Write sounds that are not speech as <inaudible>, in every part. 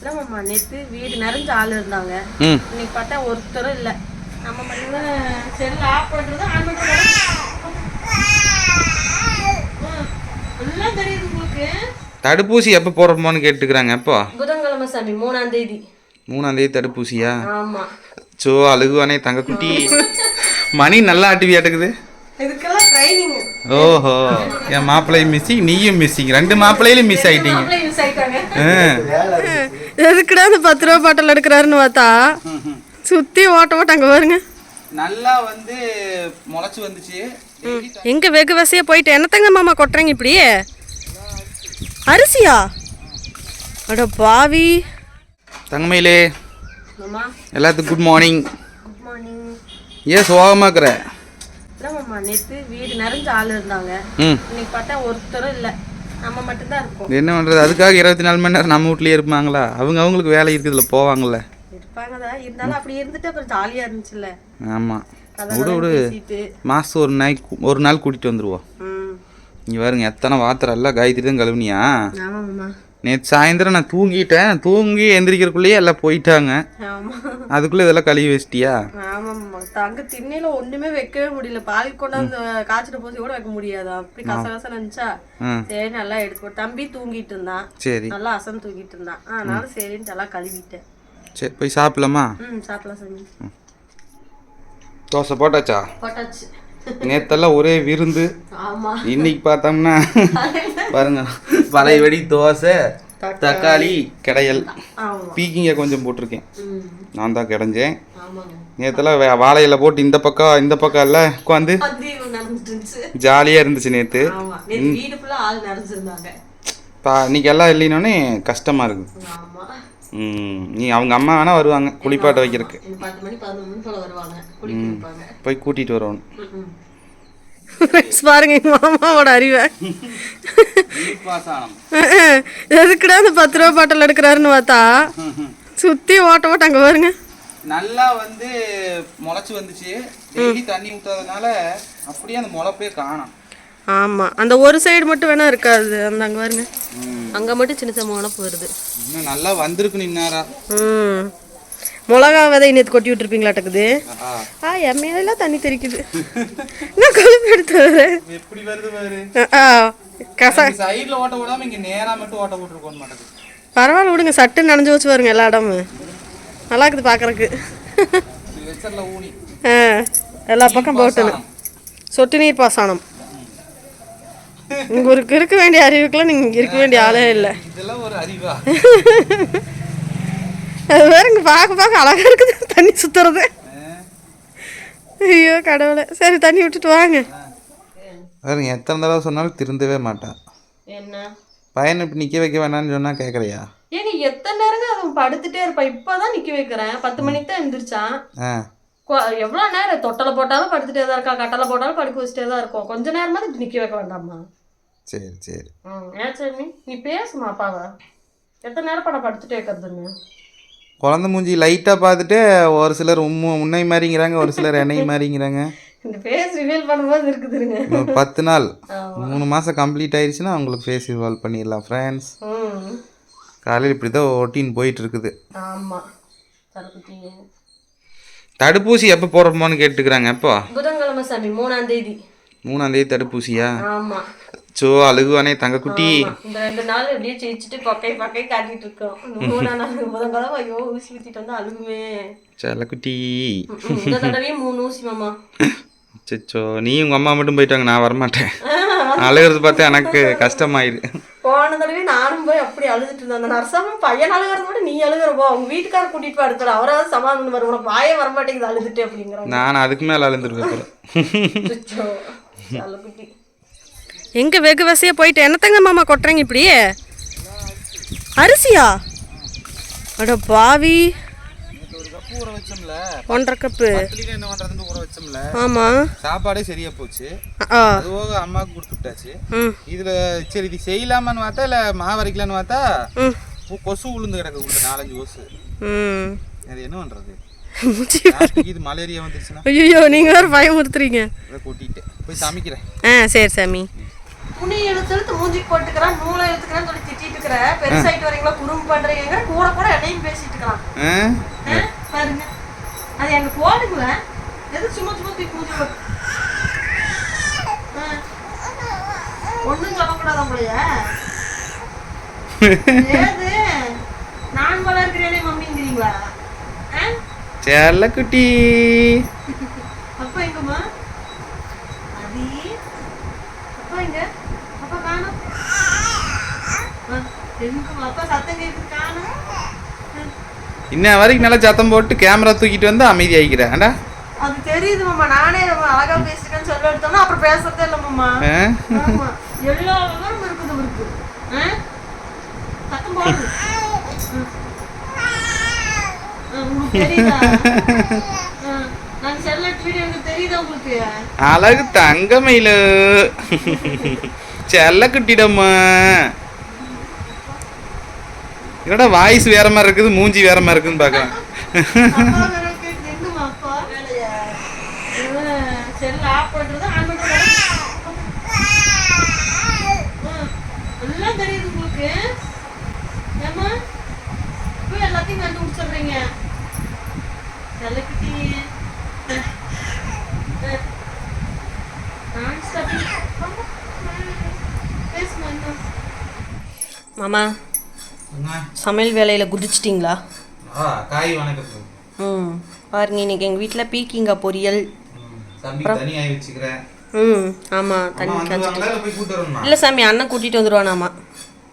இல்லைம்மா நேற்று வீடு நிறைஞ்ச ஆள் இருந்தாங்க. ம். இன்னைக்கு பார்த்தா ஒருத்தரும் இல்லை. நம்ம மட்டும் செல் ஆஃப் பண்ணுறது ஆன் பண்ணுறது எல்லாம் தெரியுது உங்களுக்கு. தடுப்பூசி எப்போ போடுறோமோன்னு கேட்டுக்கிறாங்க. எப்போ? புதன்கிழமை சாமி மூணாம் தேதி. மூணாம் தேதி தடுப்பூசியா? ஆமா. சோ அழுகுவானே தங்க குட்டி மணி நல்லா ஆட்டுவியாட்டுக்குது இதுக்கெல்லாம் ட்ரைனிங் ஓஹோ. என் மாப்பிள்ளையும் மிஸ்ஸிங் நீயும் மிஸ்ஸிங் ரெண்டு மாப்பிள்ளையிலும் மிஸ் ஆயிட்டீங்க. எதுக்குடா அந்த பத்து ரூபா பாட்டில் எடுக்கிறாருன்னு பார்த்தா? சுற்றி ஓட்ட ஓட்ட அங்கே பாருங்க. நல்லா வந்து முளைச்சு வந்துச்சு. எங்க வெகு வசையா போயிட்டு என்னத்தங்க மாமா கொட்டுறீங்க இப்படி? அரிசியா? அட பாவி. தங்கமயிலே எல்லாத்துக்கும் குட் மார்னிங் குட் மார்னிங் ஏன் சோகமாக்குற இல்லைம்மா நேற்று வீடு நிறைஞ்ச ஆள் இருந்தாங்க. ம். இன்னைக்கு பார்த்தா ஒருத்தரும் இல்லை. நம்ம மட்டும்தான் இருக்கோம். என்ன பண்ணுறது அதுக்காக இருபத்தி நாலு மணி நேரம் நம்ம வீட்லயே இருப்பாங்களா? அவங்க அவங்களுக்கு வேலை இருக்குதுல போவாங்கல்ல. இருப்பாங்க தான் இருந்தாலும் அப்படி இருந்துட்டு அப்புறம் ஜாலியா இருந்துச்சுல்ல. ஆமாம் விடு. விடு மாதம் ஒரு நாய் ஒரு நாள் கூட்டிகிட்டு வந்துடுவோம் இங்கே பாருங்க எத்தனை வாத்திரம் எல்லாம் காயத்ரி தான் கழுவுனியா? நேற்று சாயந்தரம் நான் தூங்கிட்டேன். தூங்கி எந்திரிக்கிறதுக்குள்ளேயே எல்லாம் போயிட்டாங்க. அதுக்குள்ளே இதெல்லாம் கழுவி வச்சிட்டியா? தங்க திண்ணையில ஒண்ணுமே வைக்கவே முடியல. பால் கொண்டாந்து காய்ச்சிட்டு போசி கூட வைக்க முடியாதா? அப்படி கச கச நினைச்சா சரி நல்லா எடுத்து தம்பி தூங்கிட்டு இருந்தான். சரி. நல்லா அசன் தூங்கிட்டு இருந்தான். அதனால சரின்ட்டு எல்லாம் கழுவிட்டேன். சரி போய் சாப்பிடலாமா? ம் சாப்பிடலாம் சாமி. தோசை போட்டாச்சா? போட்டாச்சு. நேத்தெல்லாம் ஒரே விருந்து. ஆமா. இன்னைக்கு பார்த்தோம்னா <laughs> பாருங்க. பழைய வெடி தோசை தக்காளி. கிடையல். பீக்கிங்க கொஞ்சம் போட்டிருக்கேன். நான் தான் கிடைஞ்சேன். வே- வாழையில போட்டு இந்த பக்கம் இந்த பக்கம் எல்லாம் உட்காந்து ஜாலியாக இருந்துச்சு நேற்று ஆமா. நேத்து வீடு ஃபுல்லா ஆள் நிறைஞ்சிருந்தாங்க பா இன்னைக்கு எல்லாம் இல்லைனோடனே கஷ்டமாக இருக்குது நீ அவங்க அம்மா வேணால் வருவாங்க குளிப்பாட்ட வைக்கிறதுக்கு. போய் கூட்டிகிட்டு வரணும் பாருங்க எங்க மாமாவோட அறிவை. எதுக்குடா அந்த பத்து ரூபா பாட்டில் எடுக்கிறாருன்னு பார்த்தா? சுற்றி ஓட்ட ஓட்ட அங்கே பாருங்க. நல்லா வந்து முளைச்சு வந்துச்சு. டெய்லி தண்ணி ஊத்தாதனால அப்படியே அந்த முளைப்பே காணும். ஆமாம் அந்த ஒரு சைடு மட்டும் வேணா இருக்காது. அந்த அங்கே பாருங்க அங்கே மட்டும் சின்ன சின்ன முனப்பு வருது. இன்னும் நல்லா வந்திருக்கு நின்னாரா? ம். மிளகா விதை நேற்று கொட்டி விட்டுருப்பீங்களாட்டக்குது ஆ என் மேலெல்லாம் தண்ணி தெறிக்குது. நான் கொழுப்பு எடுத்து வரேன். எப்படி வருது பாரு? ஆ, கச சைடுல ஓட்ட விடாம இங்க நேரா மட்டும் ஓட்ட போட்டுருக்கோம் மாட்டேங்குது. பரவாயில்ல விடுங்க சட்டு நனைஞ்சு வச்சு வருங்க எல்லா இடமும். நல்லா இருக்குது பார்க்குறக்கு. ஆ எல்லா பக்கம் போட்டுணும் சொட்டு நீர் பாசனம். உங்களுக்கு இருக்க வேண்டிய அறிவுக்கெல்லாம் நீங்கள் இருக்க வேண்டிய ஆளே இல்லை. இதெல்லாம் ஒரு அறிவா? <laughs> அது வேற இங்கே பார்க்க பார்க்க அழகாக இருக்குது. தண்ணி சுற்றுறது ஐயோ கடவுளே. சரி தண்ணி விட்டுட்டு வாங்க. பாருங்க எத்தனை தடவை சொன்னாலும் திருந்தவே மாட்டான் என்ன? பையனை இப்படி நிக்க வைக்க வேணாம்னு சொன்னா கேக்குறியா? ஏங்க எத்தனை நேரங்க அவன் படுத்துட்டே இருப்பான் இப்பதான் நிக்க வைக்கிறேன். பத்து மணிக்கு தான் கொ- எவ்வளவு நேரம்? தொட்டலை போட்டாலும் படுத்துட்டே தான் இருக்கா. கட்டளை போட்டாலும் படுக்க வச்சுட்டே தான் இருக்கும். கொஞ்ச நேரமா இப்படி நிக்க வைக்க வேண்டாமா சரி சரி. ம் ஏன் சாமி? நீ பேசுமா அப்பாவா. எத்தனை நேரம் படம் படுத்துட்டே இருக்கிறதுன்னு? குழந்தை மூஞ்சி லைட்டா பார்த்துட்டு ஒரு சிலர் உம்மு உன்னை மாதிரிங்கிறாங்க ஒரு சிலர் என்னை மாதிரிங்கிறாங்க. இந்த ஃபேஸ் ரிவீல் பண்ணும்போது இருக்குதுங்க இன்னும் பத்து நாள். மூணு மாதம் கம்ப்ளீட் ஆயிடுச்சுன்னா அவங்களுக்கு ஃபேஸ் இன்வால்வ் பண்ணிடலாம் ஃப்ரெண்ட்ஸ் காலையில் இப்படி தான் ஒட்டின்னு போயிட்டு இருக்குது தடுப்பூசி எப்போ போடுறோமோன்னு கேட்டுக்கிறாங்க எப்போ? புதன்கிழமை சாமி மூணாம் தேதி. மூணாம் தேதி தடுப்பூசியா? ஆமா. சோ அழுகுவானே தங்க குட்டி. இந்த ரெண்டு நாள் அப்படியே ஜெயிச்சுட்டு கொக்கை பக்கை காட்டிட்டு இருக்கோம். <laughs> மூணாம் நாள் ஐயோ ஊசி ஊத்திட்டு வந்து அழுகுமே. செல்ல குட்டி ம், ம். இந்த தடவையும் மூணு ஊசி மாமா. சச்சோ நீ உங்கள் அம்மா மட்டும் போயிட்டாங்க நான் வரமாட்டேன். அழுகிறது பார்த்தா எனக்கு கஷ்டமாயிரு. போன தடவை நானும் போய் அப்படி அழுதுட்டு இருந்தேன். அந்த நர்சம்மா பையன் அழுகிறத விட நீ அழுகிற போ. உங்க வீட்டுக்கார கூட்டிட்டு போய் அவராவது சமாதானம் வரும் உனக்கு வாயே வரமாட்டேங்குது அழுதுட்டு அப்படிங்கிறாங்க. நான் அதுக்கு மேலே அழுந்துருக்கேன் செல்லக்குட்டி. எங்க வெகு வசையா போயிட்டு என்னத்தங்க மாமா கொட்டுறீங்க இப்படி அரிசியா? அட பாவி. ஊற வச்சோம்ல ஒன்றரை கப்பு. என்ன பண்ணுறதுன்னு ஊற வச்சோம்ல. ஆமா. சாப்பாடே சரியா போச்சு. ஆ. அது போக அம்மாவுக்கு கொடுத்து விட்டாச்சு ம். இதுல சரி இது செய்யலாமான்னு பார்த்தா இல்லை மாவு அரைக்கலான்னு பார்த்தா கொசு உளுந்து கிடக்கு உள்ள நாலஞ்சு கொசு. அது என்ன பண்றது? இது மலேரியா வந்துருச்சுன்னா. ஐயோ நீங்கள் வேறு பயமுறுத்துறீங்க. அதை கொட்டிட்டு. போய் சமைக்கிறேன். ஆ சரி சாமி. துணி இழுத்து இழுத்து மூஞ்சிக்கு போட்டுக்கிறான் நூலை இழுத்துக்கிறேன்னு சொல்லி திட்டிட்டு இருக்கிற பெருசாயிட்டு வரீங்களா குறும்பு பண்றீங்க கூட கூட என்னையும் பேசிட்டு? ஆ, பாருங்க. அது எங்க போடுங்கள. எது சும்மா சும்மா தூக்கி மூஞ்சி போட்டு. ஒண்ணும் சொல்லக்கூடாது உங்களைய. ஏது? நான் வளர்க்கிறேனே மம்மிங்கிறீங்களா? ஆ? செல்லக்குட்டி அப்பா எங்கம்மா அதி அப்பா எங்க அப்பா காணோம் ஆ, எங்கம்மா அப்பா சத்தம் கேட்குது காணோம் ஆ. இன்ன வரைக்கும் நல்லா சத்தம் போட்டு கேமரா தூக்கிட்டு வந்து அமைதி ஆகிக்கிறேன் ஏன்டா? அது தெரியுது மாமா. நானே அழகா பேசிட்டேன்னு சொல்ல எடுத்தோம்னா அப்புறம் பேசுறதே இல்லை மாமா. எல்லா விவரமும் இருக்குது இவருக்கு. ஆ? சத்தம் போடுது ம். ஆ, உங்களுக்கு? என்னடா வாய்ஸ் வேற மாதிரி இருக்குது மூஞ்சி வேற மாதிரி இருக்குன்னு பார்க்கலாம் எல்லாம் தெரியுது உங்களுக்கு ஏம்மா? எல்லாத்தையும் மாமா சமையல் வேலையில் குதிச்சிட்டிங்களா? ஆ காய் வணக்கத்து ம் பாருங்க இன்னைக்கு எங்கள் வீட்டில் பீக்கிங்கா பொரியல். ம் ஆமாம் தண்ணி வந்துருவாங்களா இல்லை சாமி அண்ணன் கூட்டிகிட்டு வந்துடுவானாமா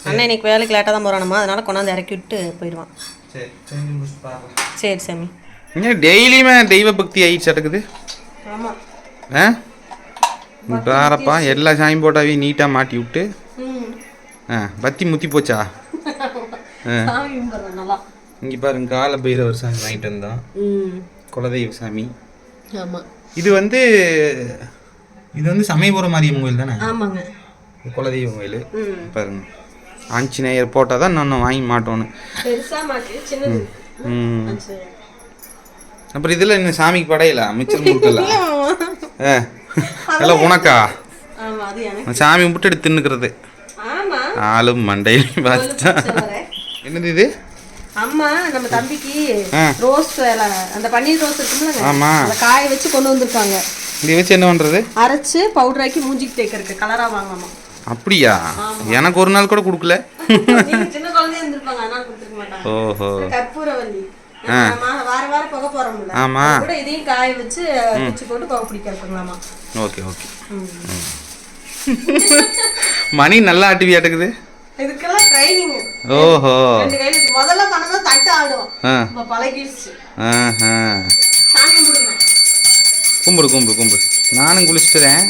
அண்ணன் இன்னைக்கு வேலைக்கு லேட்டாக தான் போகிறானாமா அதனால கொண்டாந்து இறக்கி விட்டு போயிடுவான். சரி சாமி. ஏன் டெய்லியுமே தெய்வ பக்தி ஆயிடுச்சு அடக்குது ஆமாம் ஆ? பாரப்பா எல்லா சாமி போட்டாவையும் நீட்டாக மாட்டி விட்டு. ம். ஆ பத்தி முத்தி போச்சா? சாமி நல்லா. இங்கே பாருங்க கால பைரவர் சாமி வாங்கிட்டு வந்தோம் குலதெய்வ சாமி. ஆமாம் இது வந்து இது வந்து சமயபுரம் மாரியம்மன் கோயில் தானே? ஆமாங்க. இது குலதெய்வ கோயில். பாருங்க. ஆஞ்சநேயர் போட்டால் தான் இன்னும் வாங்கி மாட்டோன்னு. அப்புறம் இதில் இன்னும் சாமிக்கு படையல? மிச்சம் முட்டலாம் ஏ எல்லாம் உனக்கா? சாமி எடுத்து தின்னுக்கிறது. ஆளும் மண்டையிலையும் பார்த்தா என்னது இது? அம்மா நம்ம தம்பிக்கு. ரோஸ் அந்த பன்னீர் ரோஸ் இருக்கும்ல ஆமா. அதை காய வச்சு கொண்டு வந்திருக்காங்க. இதை வச்சு என்ன பண்ணுறது அரைச்சு பவுடர் ஆக்கி மூஞ்சிக்கு தேய்க்கிறதுக்கு கலரா வாங்கலாமா. அப்படியா? எனக்கு ஒரு நாள் கூட கொடுக்கல. சின்ன குழந்தைய இருந்திருப்பாங்க அதனால கொடுத்துருக்க மாட்டாங்க. ஓஹோ. கற்பூரவல்லி. வார வாரம் புகை போறோம்ல. ஆமா. அது கூட இதையும் காய வச்சு குச்சி போட்டு புகை பிடிக்கிறதுங்களாமா ஓகே ஓகே. மணி நல்லா ஆட்டுவி ஆட்டுக்குது இதுக்கெல்லாம் ட்ரைனிங் ஓஹோ. ரெண்டு கையில. முதல்ல பண்ணதான் தட்டு ஆடும். இப்ப பழகிடுச்சு ஆஹா சாமி கும்பிடுங்க. கும்பிடு கும்பிடு கும்பிடு. நானும் குளிச்சுட்டுறேன்.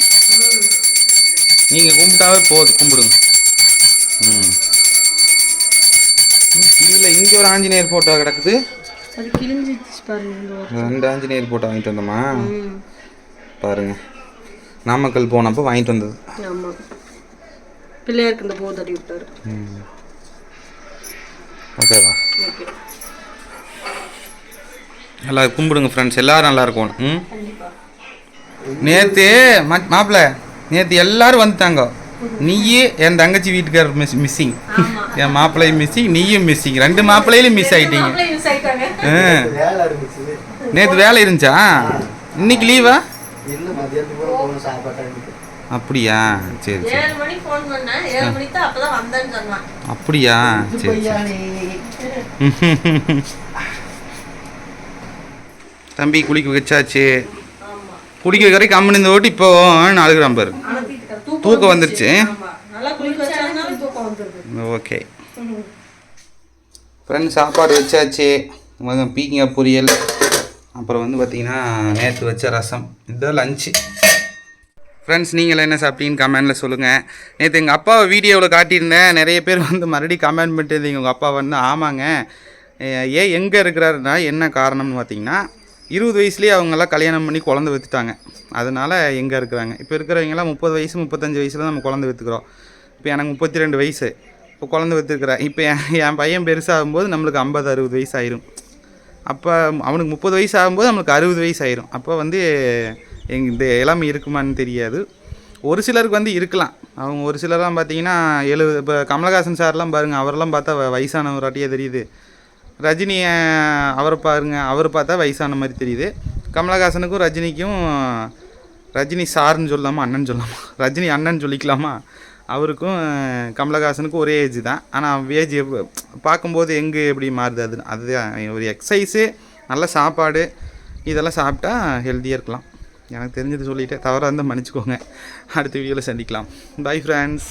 நீங்கள் கும்பிட்டாவே போதும். கும்பிடுங்க. ம். கீழே இங்கே ஒரு ஆஞ்சநேயர் ஃபோட்டோ கிடக்குது. அது கிழிஞ்சிச்சு பாருங்க ரெண்டு ஆஞ்சநேயர் ஃபோட்டோ வாங்கிட்டு வந்தோமா? பாருங்க. நாமக்கல் போனப்போ வாங்கிட்டு வந்தது. ஆமா. பிள்ளையாருக்கு இந்த பூ தட்டி விட்டாரு. ஓகேவா ஓகே நல்லா கும்பிடுங்க ஃப்ரெண்ட்ஸ் எல்லாரும் நல்லா இருக்கும் ம்? கண்டிப்பா. நேற்று மாப்பிள்ள நேற்று எல்லாரும் வந்துட்டாங்க. நீயே என் தங்கச்சி வீட்டுக்காரர் மிஸ் மிஸ்ஸிங் ஆமா. என் மாப்பிள்ளையும் மிஸ்ஸிங் நீயும் மிஸ்ஸிங் ரெண்டு மாப்பிள்ளையிலும் மிஸ் ஆயிட்டீங்க. நேற்று வேலை இருந்துச்சா? இன்னைக்கு லீவா அப்படியா? சரி சரி. ஏழு மணிக்கு ஃபோன் பண்ணேன். ஏழு மணிக்கு தான் அப்பதான் வந்தேன்னு சொன்னான். அப்படியா? சரி தம்பி குளிக்க வச்சாச்சு. குளிக்க வைக்கிற வரைக்கும் கம்மன் இந்த ஓட்டி இப்போ அழுகிறான் பாரு. தூக்கம் வந்துருச்சு. ஓகே. ஃப்ரெண்ட்ஸ் சாப்பாடு வச்சாச்சு. பீக்கிங்க பொரியல். அப்புறம் வந்து பார்த்தீங்கன்னா நேற்று வச்ச ரசம். இதுதான் லஞ்சு ஃப்ரெண்ட்ஸ் நீங்கள் என்ன சாப்பிட்டீங்கன்னு கமெண்ட்டில் சொல்லுங்கள் நேற்று எங்கள் அப்பாவை வீடியோவில் காட்டியிருந்தேன். நிறைய பேர் வந்து மறுபடியும் கமெண்ட் பண்ணிட்டு இருந்தீங்க உங்கள் அப்பா வந்து ஆமாங்க. ஏன் எங்கே இருக்கிறாருன்னா என்ன காரணம்னு பார்த்தீங்கன்னா இருபது வயசுலேயே அவங்கெல்லாம் கல்யாணம் பண்ணி குழந்தை விற்றுட்டாங்க அதனால் எங்கே இருக்கிறாங்க? இப்போ இருக்கிறவங்கெல்லாம் முப்பது வயசு முப்பத்தஞ்சு வயசில் நம்ம குழந்தை விற்றுக்குறோம் இப்போ எனக்கு முப்பத்தி ரெண்டு வயசு. இப்போ குழந்தை விற்றுருக்குறேன் இப்போ என் என் பையன் பெருசாகும்போது நம்மளுக்கு ஐம்பது அறுபது வயசு ஆயிரும். அப்போ அவனுக்கு முப்பது வயசு ஆகும்போது நம்மளுக்கு அறுபது வயசு ஆயிரும். அப்போ வந்து எங் இந்த எல்லாமே இருக்குமான்னு தெரியாது. ஒரு சிலருக்கு வந்து இருக்கலாம். அவங்க ஒரு சிலர்லாம் பார்த்தீங்கன்னா எழுபது இப்போ கமலஹாசன் சார்லாம் பாருங்கள் அவரெல்லாம் பார்த்தா வயசானவராட்டியே தெரியுது. ரஜினியை அவரை பாருங்க அவர் பார்த்தா வயசான மாதிரி தெரியுது. கமலஹாசனுக்கும் ரஜினிக்கும் ரஜினி சார்னு சொல்லாமா அண்ணன் சொல்லாமா? <laughs> ரஜினி அண்ணன் சொல்லிக்கலாமா? அவருக்கும் கமலஹாசனுக்கும் ஒரே ஏஜ் தான். ஆனால் ஏஜ் பார்க்கும்போது எங்கே எப்படி மாறுது அது அதுதான் ஒரு எக்ஸசைஸு நல்ல சாப்பாடு இதெல்லாம் சாப்பிட்டா ஹெல்த்தியாக இருக்கலாம். எனக்கு தெரிஞ்சது சொல்லிட்டேன். தவறாக இருந்தால் மன்னிச்சுக்கோங்க. அடுத்த வீடியோவில் சந்திக்கலாம். Bye friends